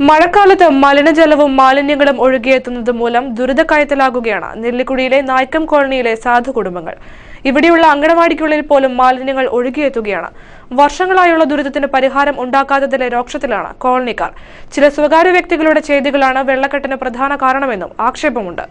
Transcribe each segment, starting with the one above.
മഴക്കാലത്ത് മലിനജലവും മാലിന്യങ്ങളും ഒഴുകിയെത്തുന്നത് മൂലം ദുരിതക്കയത്തിലാകുകയാണ്. നെല്ലിക്കുടിയിലെ നായ്ക്കം കോളനിയിലെ സാധു കുടുംബങ്ങൾ. ഇവിടെയുള്ള അങ്കണവാടിക്കുള്ളിൽ പോലും മാലിന്യങ്ങൾ ഒഴുകിയെത്തുകയാണ്. വർഷങ്ങളായുള്ള ദുരിതത്തിന് പരിഹാരം ഉണ്ടാക്കാത്തതിലെ രോക്ഷത്തിലാണ് കോളനിക്കാർ. ചില സ്വകാര്യ വ്യക്തികളുടെ ചെയ്തികളാണ് വെള്ളക്കെട്ടിന് പ്രധാന കാരണമെന്നും ആക്ഷേപമുണ്ട്.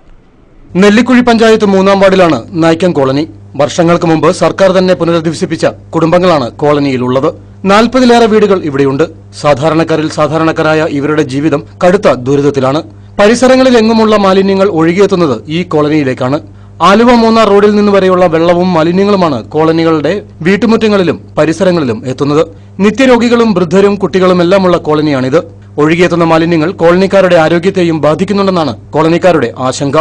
നെല്ലിക്കുഴി പഞ്ചായത്ത് മൂന്നാം വാർഡിലാണ് നായ്ക്കം കോളനി. വർഷങ്ങൾക്ക് മുമ്പ് സർക്കാർ തന്നെ പുനരധിവസിപ്പിച്ച കുടുംബങ്ങളാണ് കോളനിയിലുള്ളത്. നാൽപ്പതിലേറെ വീടുകൾ ഇവിടെയുണ്ട്. സാധാരണക്കാരിൽ സാധാരണക്കാരായ ഇവരുടെ ജീവിതം കടുത്ത ദുരിതത്തിലാണ്. പരിസരങ്ങളിൽ എങ്ങുമുള്ള മാലിന്യങ്ങൾ ഒഴുകിയെത്തുന്നത് ഈ കോളനിയിലേക്കാണ്. ആലുവ മൂന്നാർ റോഡിൽ നിന്ന് വരെയുള്ള വെള്ളവും മാലിന്യങ്ങളുമാണ് കോളനികളുടെ വീട്ടുമുറ്റങ്ങളിലും പരിസരങ്ങളിലും എത്തുന്നത്. നിത്യരോഗികളും വൃദ്ധരും കുട്ടികളും എല്ലാമുള്ള കോളനിയാണിത്. ഒഴുകിയെത്തുന്ന മാലിന്യങ്ങൾ കോളനിക്കാരുടെ ആരോഗ്യത്തെയും ബാധിക്കുന്നുണ്ടെന്നാണ് കോളനിക്കാരുടെ ആശങ്ക.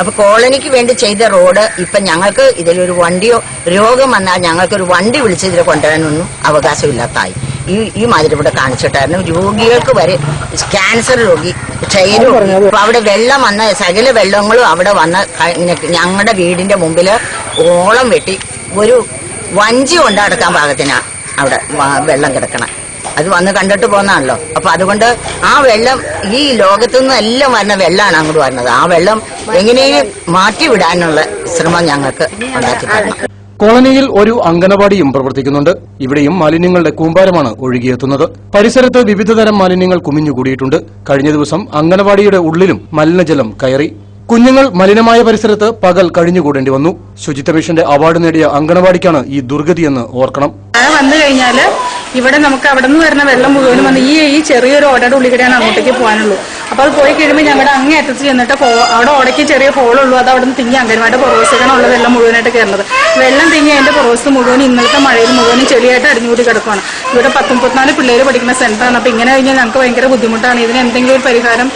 അപ്പൊ കോളനിക്ക് വേണ്ടി ചെയ്ത റോഡ് ഇപ്പൊ ഞങ്ങൾക്ക് ഇതിലൊരു വണ്ടിയോ രോഗം വന്നാൽ ഞങ്ങൾക്കൊരു വണ്ടി വിളിച്ച് ഇതിൽ കൊണ്ടുവരാനൊന്നും അവകാശമില്ലാത്തായി. ഈ ഈ മാതിരി ഇവിടെ കാണിച്ചിട്ടായിരുന്നു. രോഗികൾക്ക് വരെ ക്യാൻസർ രോഗി ക്ഷയരോ ഇപ്പൊ അവിടെ വെള്ളം വന്ന സകല വെള്ളങ്ങളും അവിടെ വന്ന ഞങ്ങളുടെ വീടിന്റെ മുമ്പിൽ ഓളം വെട്ടി. ഒരു വഞ്ചി കൊണ്ടടക്കാൻ പാകത്തിനാ അവിടെ വെള്ളം കിടക്കണം. അത് വന്ന് കണ്ടിട്ട് പോന്നാണല്ലോ. അപ്പൊ അതുകൊണ്ട് ആ വെള്ളം ഈ ലോകത്തു നിന്ന് എല്ലാം വരുന്ന വെള്ളമാണ് അങ്ങോട്ട് വരുന്നത്. ആ വെള്ളം എങ്ങനെയും മാറ്റി വിടാനുള്ള ശ്രമം ഞങ്ങൾക്ക് ഉണ്ടാക്കി കോളനിയിൽ ഒരു അംഗനവാടിയും പ്രവർത്തിക്കുന്നുണ്ട്. ഇവിടെയും മാലിന്യങ്ങളുടെ കൂമ്പാരമാണ് ഒഴുകിയെത്തുന്നത്. പരിസരത്ത് വിവിധതരം മാലിന്യങ്ങൾ കുമിഞ്ഞുകൂടിയിട്ടുണ്ട്. കഴിഞ്ഞ ദിവസം അംഗനവാടിയുടെ ഉള്ളിലും മലിനജലം കയറി. കുഞ്ഞുങ്ങൾ മലിനമായ പരിസരത്ത് പകൽ കഴിഞ്ഞുകൂടേണ്ടി വന്നു. ശുചിത്വ മിഷന്റെ അവാർഡ് നേടിയ അംഗനവാടിക്കാണ് ഈ ദുർഗതിയെന്ന് ഓർക്കണം. മഴ വന്നു കഴിഞ്ഞാൽ ഇവിടെ നമുക്ക് അവിടെ നിന്ന് വരുന്ന വെള്ളം മുഴുവനും വന്ന് ഈ ഈ ചെറിയൊരു ഓടയുടെ ഉള്ളിൽ അങ്ങോട്ടേക്ക് പോകാനുള്ളൂ. അപ്പോൾ അത് പോയി കഴിയുമ്പോൾ ഞങ്ങളുടെ അങ്ങേ അറ്റത്ത് ചെന്നിട്ട് അവിടെ ഓടയ്ക്ക് ചെറിയ ഹോളുള്ളൂ. അത് അവിടെ നിന്ന് തിങ്ങി പുറവശക്കാണ് ഉള്ള വെള്ളം മുഴുവനായിട്ട് കയറുന്നത്. വെള്ളം തിങ്ങി അതിന്റെ പുറവശത്ത് മുഴുവൻ ഇന്നലത്തെ മഴയിൽ മുഴുവനും ചെളിയായിട്ട് അടിഞ്ഞുകൂടി കിടക്കുകയാണ് ഇവിടെ പത്ത് മുപ്പത്തിനാല് പിള്ളേർ പഠിക്കുന്ന സെന്ററാണ് അപ്പോൾ ഇങ്ങനെ കഴിഞ്ഞാൽ ഞങ്ങൾക്ക് ഭയങ്കര ബുദ്ധിമുട്ടാണ്. ഇതിന് എന്തെങ്കിലും ഒരു പരിഹാരം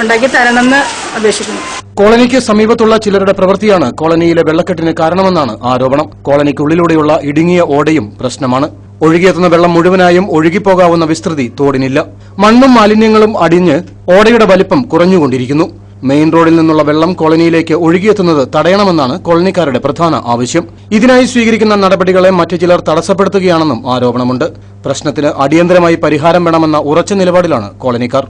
ഉണ്ടാക്കി തരണമെന്ന് അപേക്ഷിക്കുന്നു. കോളനിക്ക് സമീപത്തുള്ള ചിലരുടെ പ്രവൃത്തിയാണ് കോളനിയിലെ വെള്ളക്കെട്ടിന് കാരണമെന്നാണ് ആരോപണം. കോളനിക്കുള്ളിലൂടെയുള്ള ഇടുങ്ങിയ ഓടയും പ്രശ്നമാണ്. ഒഴുകിയെത്തുന്ന വെള്ളം മുഴുവനായും ഒഴുകിപ്പോകാവുന്ന വിസ്തൃതി തോടിനില്ല. മണ്ണും മാലിന്യങ്ങളും അടിഞ്ഞ് ഓടയുടെ വലിപ്പം കുറഞ്ഞുകൊണ്ടിരിക്കുന്നു. മെയിൻ റോഡിൽ നിന്നുള്ള വെള്ളം കോളനിയിലേക്ക് ഒഴുകിയെത്തുന്നത് തടയണമെന്നാണ് കോളനിക്കാരുടെ പ്രധാന ആവശ്യം. ഇതിനായി സ്വീകരിക്കുന്ന നടപടികളെ മറ്റു ചിലർ തടസ്സപ്പെടുത്തുകയാണെന്നും ആരോപണമുണ്ട്. പ്രശ്നത്തിന് അടിയന്തരമായി പരിഹാരം വേണമെന്ന ഉറച്ച നിലപാടിലാണ് കോളനിക്കാർ.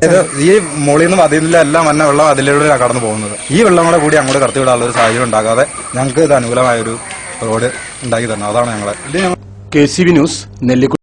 ഈ മുകളിൽ നിന്നും അതിലെ എല്ലാം വന്ന വെള്ളം അതിലൂടെ കടന്നു പോകുന്നത്. ഈ വെള്ളം കൂടെ കൂടി അങ്ങോട്ട് കടത്തിവിടാനുള്ള ഒരു സാഹചര്യം ഉണ്ടാകാതെ ഞങ്ങൾക്ക് ഇത് അനുകൂലമായ ഒരു റോഡ് ഉണ്ടാക്കി തരണം. അതാണ് ഞങ്ങളെ. K C V news Nellikuzhi